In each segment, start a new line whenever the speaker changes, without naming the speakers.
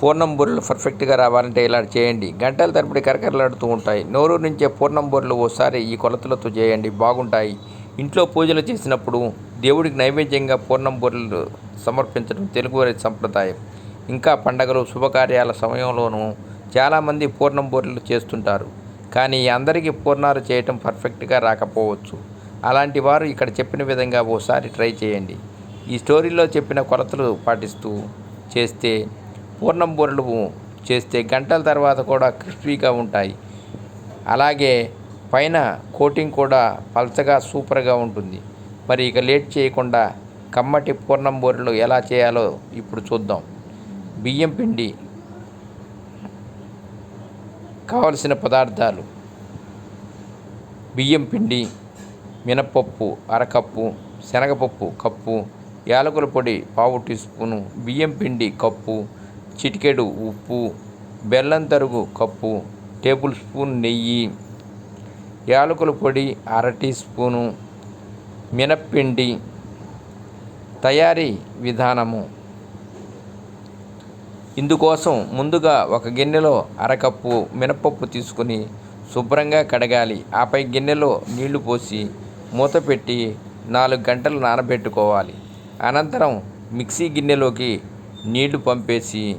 పూర్ణం బూరెలు పర్ఫెక్ట్గా రావాలంటే ఇలా చేయండి. గంటల తరబడి కరకరలాడుతూ ఉంటాయి. నోరు నుంచే పూర్ణం బూరెలు ఓసారి ఈ కొలతలతో చేయండి. బాగుంటాయి. ఇంట్లో పూజలు చేసినప్పుడు దేవుడికి నైవేద్యంగా పూర్ణం బూరెలు సమర్పించడం తెలుగువారి సంప్రదాయం. ఇంకా పండగలు శుభకార్యాల సమయంలోనూ చాలామంది పూర్ణం బూరెలు చేస్తుంటారు. కానీ అందరికీ పూర్ణాలు చేయటం పర్ఫెక్ట్గా రాకపోవచ్చు. అలాంటి వారు ఇక్కడ చెప్పిన విధంగా ఓసారి ట్రై చేయండి. ఈ స్టోరీలో చెప్పిన కొలతలు పాటిస్తూ చేస్తే పూర్ణం బూరెలు చేస్తే గంటల తర్వాత కూడా క్రిస్పీగా ఉంటాయి. అలాగే పైన కోటింగ్ కూడా పల్చగా సూపర్గా ఉంటుంది. మరి ఇక లేట్ చేయకుండా కమ్మటి పూర్ణం బూరెలు ఎలా చేయాలో ఇప్పుడు చూద్దాం. బియ్యం పిండి కావలసిన పదార్థాలు. బియ్యం పిండి మినపప్పు అరకప్పు శనగపప్పు కప్పు యాలకుల పొడి పావు టీ స్పూను బియ్యం పిండి కప్పు చిటికెడు ఉప్పు బెల్లం తరుగు కప్పు టేబుల్ స్పూన్ నెయ్యి యాలకుల పొడి అర టీ స్పూను మినప్పిండి తయారీ విధానము. ఇందుకోసం ముందుగా ఒక గిన్నెలో అరకప్పు మినపప్పు తీసుకుని శుభ్రంగా కడగాలి. ఆపై గిన్నెలో నీళ్ళు పోసి మూత పెట్టి నాలుగు గంటలు నానబెట్టుకోవాలి. అనంతరం మిక్సీ గిన్నెలోకి నీళ్ళు పంపేసి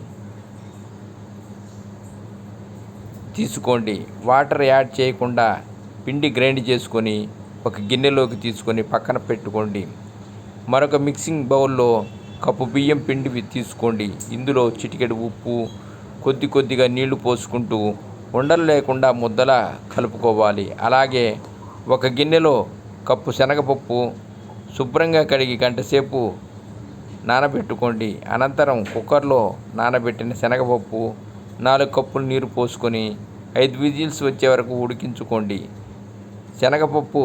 తీసుకోండి. వాటర్ యాడ్ చేయకుండా పిండి గ్రైండ్ చేసుకొని ఒక గిన్నెలోకి తీసుకొని పక్కన పెట్టుకోండి. మరొక మిక్సింగ్ బౌల్లో కప్పు బియ్యం పిండి తీసుకోండి. ఇందులో చిటికెడు ఉప్పు కొద్ది కొద్దిగా నీళ్ళు పోసుకుంటూ ఉండలు లేకుండా ముద్దల కలుపుకోవాలి. అలాగే ఒక గిన్నెలో కప్పు శనగపప్పు శుభ్రంగా కడిగి గంటసేపు నానబెట్టుకోండి. అనంతరం కుక్కర్లో నానబెట్టిన శనగపప్పు నాలుగు కప్పులు నీరు పోసుకొని ఐదు విజిల్స్ వచ్చే వరకు ఉడికించుకోండి. శనగపప్పు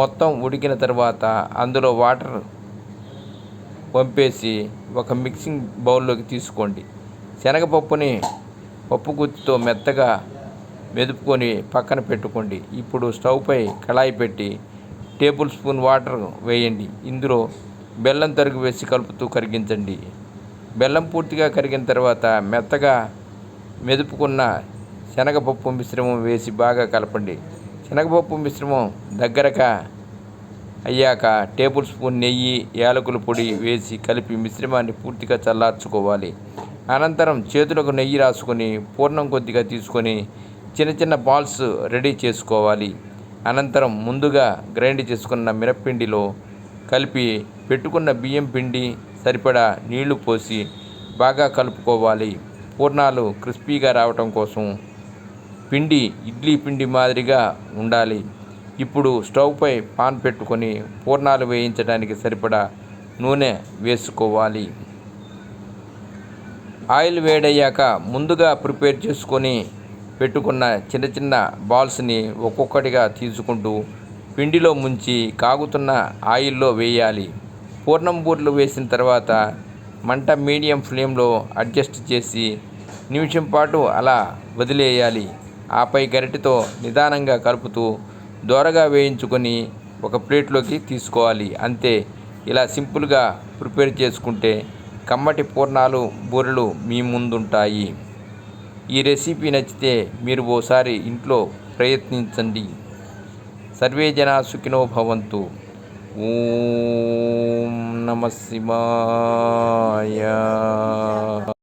మొత్తం ఉడికిన తర్వాత అందులో వాటర్ పంపేసి ఒక మిక్సింగ్ బౌల్లోకి తీసుకోండి. శనగపప్పుని పప్పు గుత్తితో మెత్తగా మెదుపుకొని పక్కన పెట్టుకోండి. ఇప్పుడు స్టవ్పై కళాయి పెట్టి టేబుల్ స్పూన్ వాటర్ వేయండి. ఇందులో బెల్లం తరుగు వేసి కలుపుతూ కరిగించండి. బెల్లం పూర్తిగా కరిగిన తర్వాత మెత్తగా మెదుపుకున్న శనగపప్పు మిశ్రమం వేసి బాగా కలపండి. శనగపప్పు మిశ్రమం దగ్గరగా అయ్యాక టేబుల్ స్పూన్ నెయ్యి యాలకుల పొడి వేసి కలిపి మిశ్రమాన్ని పూర్తిగా చల్లార్చుకోవాలి. అనంతరం చేతులకు నెయ్యి రాసుకొని పూర్ణం కొద్దిగా తీసుకొని చిన్న చిన్న బాల్స్ రెడీ చేసుకోవాలి. అనంతరం ముందుగా గ్రైండ్ చేసుకున్న మిరప్పిండిలో కలిపి పెట్టుకున్న బియ్యం పిండి సరిపడా నీళ్ళు పోసి బాగా కలుపుకోవాలి. పూర్ణాలు క్రిస్పీగా రావటం కోసం పిండి ఇడ్లీ పిండి మాదిరిగా ఉండాలి. ఇప్పుడు స్టవ్పై పాన్ పెట్టుకొని పూర్ణాలు వేయించడానికి సరిపడా నూనె వేసుకోవాలి. ఆయిల్ వేడయ్యాక ముందుగా ప్రిపేర్ చేసుకొని పెట్టుకున్న చిన్న చిన్న బాల్స్ని ఒక్కొక్కటిగా తీసుకుంటూ పిండిలో ముంచి కాగుతున్న ఆయిల్లో వేయాలి. పూర్ణం బూరెలు వేసిన తర్వాత మంట మీడియం ఫ్లేమ్లో అడ్జస్ట్ చేసి నిమిషం పాటు అలా వదిలేయాలి. ఆపై గరిటెతో నిదానంగా కలుపుతూ దోరగా వేయించుకొని ఒక ప్లేట్లోకి తీసుకోవాలి. అంతే. ఇలా సింపుల్గా ప్రిపేర్ చేసుకుంటే కమ్మటి పూర్ణాలు బూరెలు మీ ముందుంటాయి. ఈ రెసిపీ నచ్చితే మీరు ఓసారి ఇంట్లో ప్రయత్నించండి. సర్వే జనా సుఖినో భవంతు. ఓం నమ శివాయ.